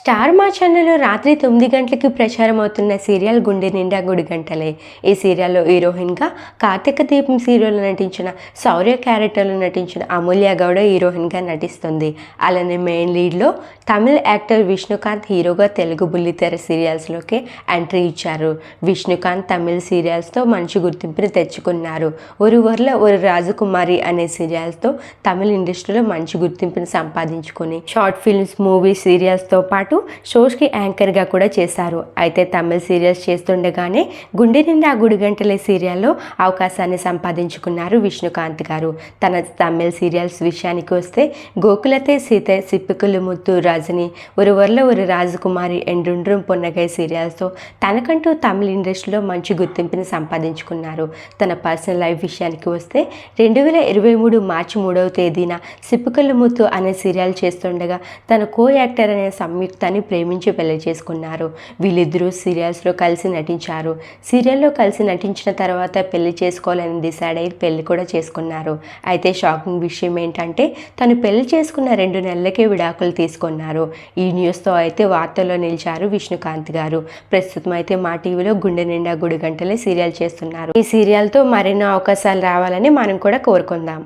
Star మా ఛానల్లో రాత్రి తొమ్మిది గంటలకి ప్రచారం అవుతున్న సీరియల్ గుండె నిండా గుడి గంటలే. ఈ సీరియల్లో హీరోయిన్గా కార్తీక దీపం సీరియల్లో నటించిన శౌర్య క్యారెక్టర్లో నటించిన అమూల్య గౌడ హీరోయిన్గా నటిస్తుంది. అలానే మెయిన్ లీడ్లో తమిళ యాక్టర్ విష్ణుకాంత్ హీరోగా తెలుగు బుల్లితెర సీరియల్స్లోకి ఎంట్రీ ఇచ్చారు. విష్ణుకాంత్ తమిళ సీరియల్స్తో మంచి గుర్తింపుని తెచ్చుకున్నారు. ఒరు ఊర్లో రాజకుమారి అనే సీరియల్స్తో తమిళ ఇండస్ట్రీలో మంచి గుర్తింపుని సంపాదించుకొని షార్ట్ ఫిల్మ్స్ మూవీస్ సీరియల్స్తో పాటు షోస్కి యాంకర్గా కూడా చేశారు. అయితే తమిళ సీరియల్స్ చేస్తుండగానే గుండె నిండా గుడిగంటలే సీరియల్లో అవకాశాన్ని సంపాదించుకున్నారు విష్ణుకాంత్ గారు. తన తమిళ సీరియల్స్ విషయానికి వస్తే గోకులతే సీత సిప్పికులు ముత్తు రాజని ఒరువర్లో ఒరు రాజకుమారి ఎండుండ్రం పొన్నగై సీరియల్స్తో తనకంటూ తమిళ ఇండస్ట్రీలో మంచి గుర్తింపుని సంపాదించుకున్నారు. తన పర్సనల్ లైఫ్ విషయానికి వస్తే రెండు వేల ఇరవై మూడు మార్చి మూడవ తేదీన సిప్పికల్లు ముత్తు అనే సీరియల్ చేస్తుండగా తన కో యాక్టర్ అనే సంయుక్త సంయుక్తాన్ని ప్రేమించి పెళ్ళి చేసుకున్నారు. వీళ్ళిద్దరూ సీరియల్స్లో కలిసి నటించారు. సీరియల్లో కలిసి నటించిన తర్వాత పెళ్ళి చేసుకోవాలని డిసైడ్ అయ్యి పెళ్ళి కూడా చేసుకున్నారు. అయితే షాకింగ్ విషయం ఏంటంటే తను పెళ్ళి చేసుకున్న రెండు నెలలకే విడాకులు తీసుకున్నారు. ఈ న్యూస్తో అయితే వార్తల్లో నిలిచారు విష్ణుకాంత్ గారు. ప్రస్తుతం అయితే మా టీవీలో గుండె నిండా గుడి గంటలే సీరియల్ చేస్తున్నారు. ఈ సీరియల్తో మరెన్నో అవకాశాలు రావాలని మనం కూడా కోరుకుందాం.